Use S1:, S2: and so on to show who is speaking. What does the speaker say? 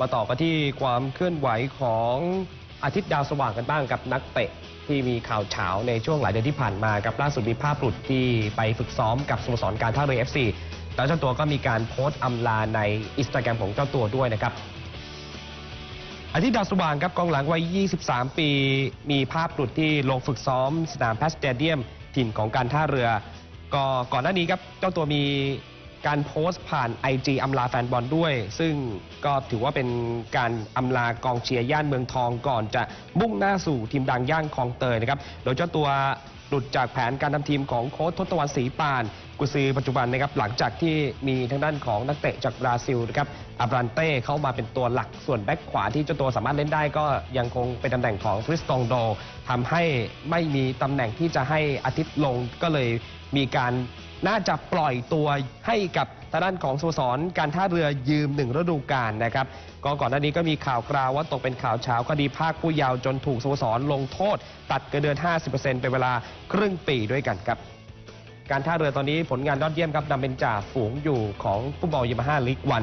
S1: มาต่อกันที่ความเคลื่อนไหวของอาทิตย์ดาวสว่างกันบ้างกับนักเตะที่มีข่าวเฉาในช่วงหลายเดือนที่ผ่านมากับล่าสุดมีภาพหลุดที่ไปฝึกซ้อมกับสโมสรการท่าเรือ FC แล้วเจ้าตัวก็มีการโพสต์อำลาในอินสตาแกรมของเจ้าตัวด้วยนะครับอาทิตย์ดาวสว่างครับกองหลังวัย 23 ปี มีภาพหลุดที่ลงฝึกซ้อม สนามแพสเตเดียมถิ่นของการท่าเรือ ก็ก่อนหน้านี้ครับเจ้าตัวมี การโพสต์ผ่าน IG อำลาแฟนบอลด้วย ซึ่งก็ถือว่าเป็นการอำลากองเชียร์ย่านเมืองทองก่อนจะมุ่งหน้าสู่ทีมดังย่านคลองเตยนะครับ โดยเจ้าตัวหลุดจากแผนการทำทีมของโค้ชทศวรรณศรีปาน กุซือปัจจุบันนะครับหลังจากที่มีทางด้านของนักเตะจากบราซิลนะครับอาบรันเต้เข้ามาเป็นตัวหลักส่วนแบ็คขวาที่เจ้าตัวสามารถเล่นได้ก็ยังคงเป็นตำแหน่งของทริสตองโดทำให้ไม่มีตำแหน่งที่จะให้อาทิตย์ลงก็เลยมีการ น่าจะปล่อยตัวให้กับทางด้านของสโมสรการท่าเรือยืมหนึ่งฤดูกาลนะครับก็ก่อนหน้านี้ก็มีข่าวกราวว่าตกเป็นข่าวเช้าคดีภาคผู้เยาว์จนถูกสโมสรลงโทษ ตัดเงินเดือน 50%เป็นเวลาครึ่งปีด้วยกันครับการท่าเรือตอนนี้ผลงานยอดเยี่ยมครับนำเป็นจ่าฝูงอยู่ของฟุตบอลยูมาฮ่าลีกวัน